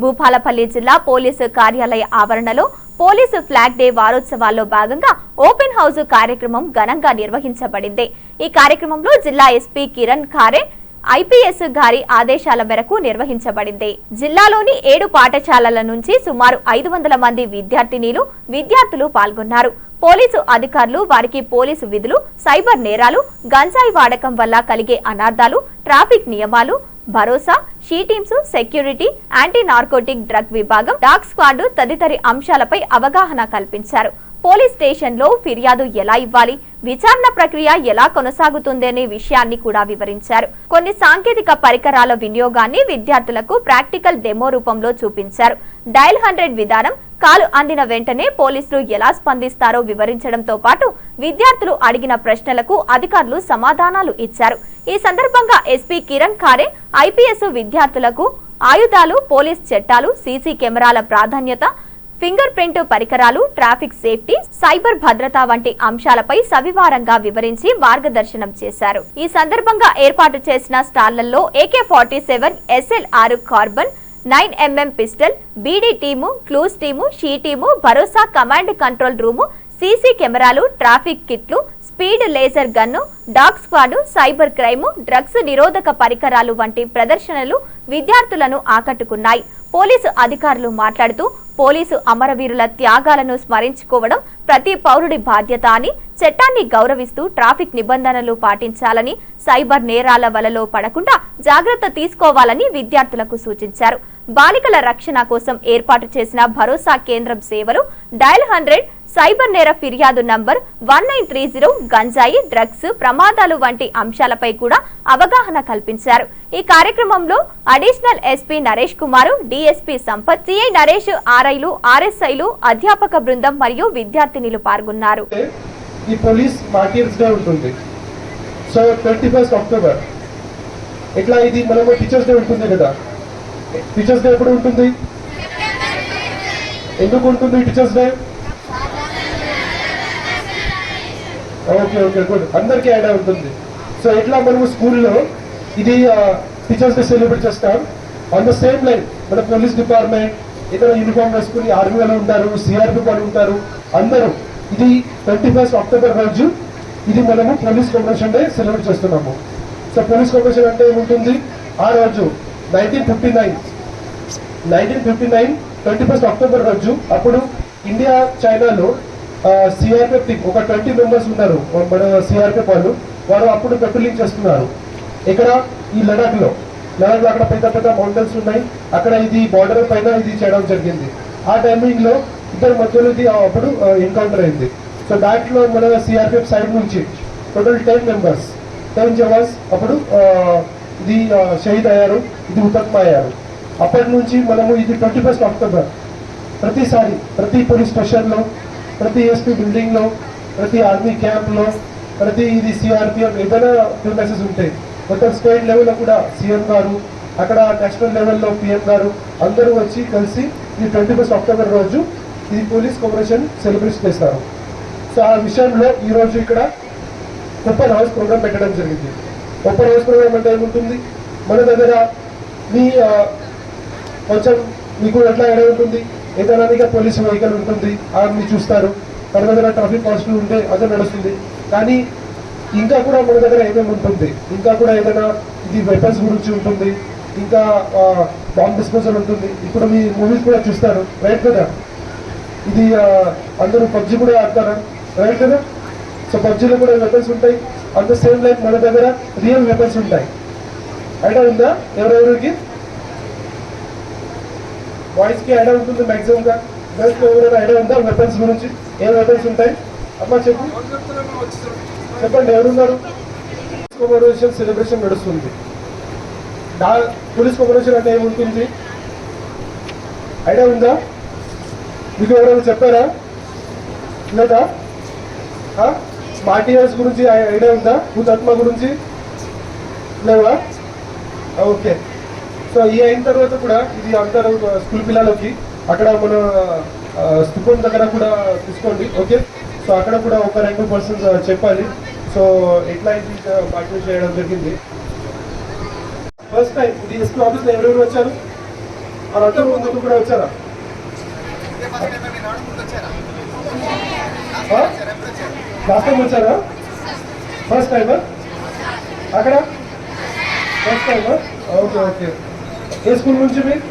భూపాలపల్లి జిల్లా పోలీసు కార్యాలయ ఆవరణలో పోలీసు ఫ్లాగ్ డే వారోత్సవాల్లో భాగంగా ఓపెన్ హౌస్ కార్యక్రమం ఘనంగా నిర్వహించబడింది. ఈ కార్యక్రమంలో జిల్లా ఎస్పీ కిరణ్ ఖారే ఐపీఎస్ గారి ఆదేశాల మేరకు నిర్వహించబడింది. జిల్లాలోని ఏడు పాఠశాలల నుంచి సుమారు ఐదు వందల మంది విద్యార్థినీలు విద్యార్థులు పాల్గొన్నారు. పోలీసు అధికారులు వారికి పోలీసు విధులు సైబర్ నేరాలు గంజాయి వాడకం వల్ల కలిగే అనార్థాలు ట్రాఫిక్ నియమాలు Bharosa SHE teams security anti narcotic drug విభాగం డాగ్ స్క్వాడ్ తదితర అంశాలపై అవగాహన కల్పించారు. పోలీస్ స్టేషన్లో ఫిర్యాదు ఎలా ఇవ్వాలి? విచారణ ప్రక్రియ ఎలా కొనసాగుతుందనే విషయాన్ని కూడా వివరించారు. కొన్ని సాంకేతిక పరికరాల వినియోగాన్ని విద్యార్థులకు ప్రాక్టికల్ డెమో రూపంలో చూపించారు. డైల్ హండ్రెడ్ విధానం కాలు అందిన వెంటనే పోలీసులు ఎలా స్పందిస్తారో వివరించడంతో పాటు విద్యార్థులు అడిగిన ప్రశ్నలకు అధికారులు సమాధానాలు ఇచ్చారు. ఈ సందర్భంగా ఎస్పీ కిరణ్ ఖారే ఐపీఎస్ విద్యార్థులకు ఆయుధాలు పోలీస్ చట్టాలు సీసీ కెమెరాల ప్రాధాన్యత ఫింగర్ ప్రింట్ పరికరాలు ట్రాఫిక్ సేఫ్టీ సైబర్ భద్రత వంటి అంశాలపై సవివారంగా వివరించి మార్గదర్శనం చేశారు. ఈ సందర్భంగా ఏర్పాటు చేసిన స్టాళ్ళలో ఏకే ఫార్టీ సెవెన్ ఎస్ఎల్ ఆరు carbine nine mm pistol BD team clues team SHE team Bharosa command control room CC కెమెరాలు ట్రాఫిక్ కిట్లు speed laser gun dog squad cyber crime drugs నిరోధక పరికరాలు వంటి ప్రదర్శనలు విద్యార్థులను ఆకట్టుకున్నాయి. పోలీసు అధికారులు మాట్లాడుతూ పోలీసు అమరవీరుల త్యాగాలను స్మరించుకోవడం ప్రతి పౌరుడి బాధ్యత అని చట్టాన్ని గౌరవిస్తూ ట్రాఫిక్ నిబంధనలు పాటించాలని సైబర్ నేరాల వలలో పడకుండా జాగ్రత్త తీసుకోవాలని విద్యార్థులకు సూచించారు. బాలికల రక్షణ కోసం ఏర్పాటు చేసిన భరోసా కేంద్రం సేవలు డయల్ హండ్రెడ్ సైబర్ నేర ఫిర్యాదు number one nine three zero గంజాయి డ్రగ్స్ ప్రమాదాలు వంటి అంశాలపై కూడా అవగాహన కల్పించారు. ఈ కార్యక్రమంలో additional SP Naresh Kumar DSP Sampath CI Naresh ఆర్ఐలు ఆర్ఎస్ఐలు అధ్యాపక బృందం మరియు విద్యార్థినిలు పాల్గొన్నారు. ఈ పోలీస్ డే ఉంటుంది. So first October. ఇట్లా ఇది? మనము టీచర్స్ డే ఉంటుంది కదా. టీచర్స్ డే ఎప్పుడు ఉంటుంది? ఎందుకు ఉంటుంది teachers day okay okay good అందరికీ యాడ్ ఉంటుంది. సో ఇట్లా మనము స్కూల్లో ఇది టీచర్స్ డే సెలబ్రేట్ చేస్తాం. ఆన్ ద సేమ్ లైన్ మన పోలీస్ డిపార్ట్మెంట్ ఇతర యూనిఫామ్ వేసుకుని ఆర్మీ వాళ్ళు ఉంటారు సిఆర్పి వాళ్ళు ఉంటారు అందరూ ఇది ట్వంటీ ఫస్ట్ అక్టోబర్ రోజు ఇది మనము పోలీస్ కాంపిటీషన్ డే సెలబ్రేట్ చేస్తున్నాము. సో పోలీస్ కాంపిటీషన్ అంటే ఏముంటుంది? ఆ రోజు nineteen fifty nine nineteen fifty nine twenty first October రోజు అప్పుడు ఇండియా చైనాలో సిఆర్పిఎఫ్ టీమ్ ఒక ట్వంటీ మెంబర్స్ ఉన్నారు. మన సిఆర్పిఎఫ్ వాళ్ళు. వారు అప్పుడు పెట్రోలింగ్ చేస్తున్నారు. ఇక్కడ ఈ లడాఖ్లో లడాఖ్లో అక్కడ పెద్ద పెద్ద మౌంటైన్స్ ఉన్నాయి. అక్కడ ఇది బార్డర్ పైన ఇది చేయడం జరిగింది. ఆ టైమింగ్లో ఇద్దరు మధ్యలో ఇది అప్పుడు ఎన్కౌంటర్ అయింది. సో దాంట్లో మన సిఆర్పిఎఫ్ సైడ్ నుంచి total ten members ten jawans అప్పుడు ఇది షహీద్ అయ్యారు ఇది హుతత్మ అయ్యారు. అప్పటి నుంచి మనము ఇది ట్వంటీ ఫస్ట్ అక్టోబర్. ప్రతిసారి ప్రతి పోలీస్ స్టేషన్లో ప్రతి ఎస్పీ బిల్డింగ్లో ప్రతి ఆర్మీ క్యాంప్లో ప్రతి ఇది సిఆర్పిఎఫ్ ఏదైనా మెసేజ్ ఉంటాయి మొత్తం స్టేట్ లెవెల్లో కూడా సీఎం గారు అక్కడ నేషనల్ లెవెల్లో పిఎం గారు అందరూ వచ్చి కలిసి ఇది ట్వంటీ ఫస్ట్ అక్టోబర్ రోజు ఇది పోలీస్ కోఆపరేషన్ సెలబ్రేట్ చేస్తారు. సో ఆ విషయంలో ఈరోజు ఇక్కడ ఓపెన్ హౌస్ ప్రోగ్రామ్ పెట్టడం జరిగింది. ఓపెన్ హౌస్ ప్రోగ్రామ్ అంటే మన దగ్గర మీ కొంచెం మీకు ఎట్లా ఎడ ఉంటుంది? ఏదైనా మీకు పోలీస్ వెహికల్ ఉంటుంది అవన్నీ చూస్తారు మన దగ్గర ట్రాఫిక్ కాన్స్టబుల్ ఉంటే అదే నడుస్తుంది. కానీ ఇంకా కూడా మన దగ్గర ఏమేమి ఉంటుంది? ఇంకా కూడా ఏదైనా ఇది వెపన్స్ గురించి ఉంటుంది ఇంకా బాంబ్ డిస్పోజల్ ఉంటుంది. ఇప్పుడు మీ మూవీస్ కూడా చూస్తారు రైట్ కదా? ఇది అందరూ పబ్జి కూడా ఆడతారా? రైట్ కదా? సో పబ్జిలో కూడా వెపన్స్ ఉంటాయి. అంత సేమ్ లైక్ మన దగ్గర రియల్ వెపన్స్ ఉంటాయి. ఐడియా ఉందా? ఎవరెవరికి బాయ్స్కి ఐడియా ఉంటుంది మ్యాక్సిమంగా గర్ల్స్కి ఎవరైనా ఐడియా ఉందా? వెపన్స్ గురించి? ఏ వెపన్స్ ఉంటాయి? అమ్మా చెప్పు. చెప్పండి ఎవరున్నారు? కోమరేషన్ సెలబ్రేషన్ నడుస్తుంది. డా పోలీస్ కోమరేషన్ అంటే ఏముంటుంది? ఐడియా ఉందా? మీకు ఎవరైనా చెప్పారా? లేదా స్మార్ట్ ఇయర్స్ గురించి ఐడియా ఉందా? భూతాత్మ గురించి? లేవా? ఓకే. సో ఈ అయిన తర్వాత కూడా ఇది అందరూ స్కూల్ పిల్లలకి అక్కడ మన స్థూపం దగ్గర కూడా తీసుకోండి ఓకే? సో అక్కడ కూడా ఒక రెండు పర్సన్స్ చెప్పాలి. సో ఎట్లా ఇది పార్టిసిపేట్ చేయడం జరిగింది? ఫస్ట్ టైం ఇది ఎస్పీ ఆఫీస్లో ఎవరెవరు వచ్చారు? అంతా ముందు కూడా వచ్చారా? లాస్ట్ టైం వచ్చారా? ఫస్ట్ టైమా అక్కడ? ఫస్ట్ టైమా ఓకే ఓకే. ఏ స్కూల్ నుంచి మీరు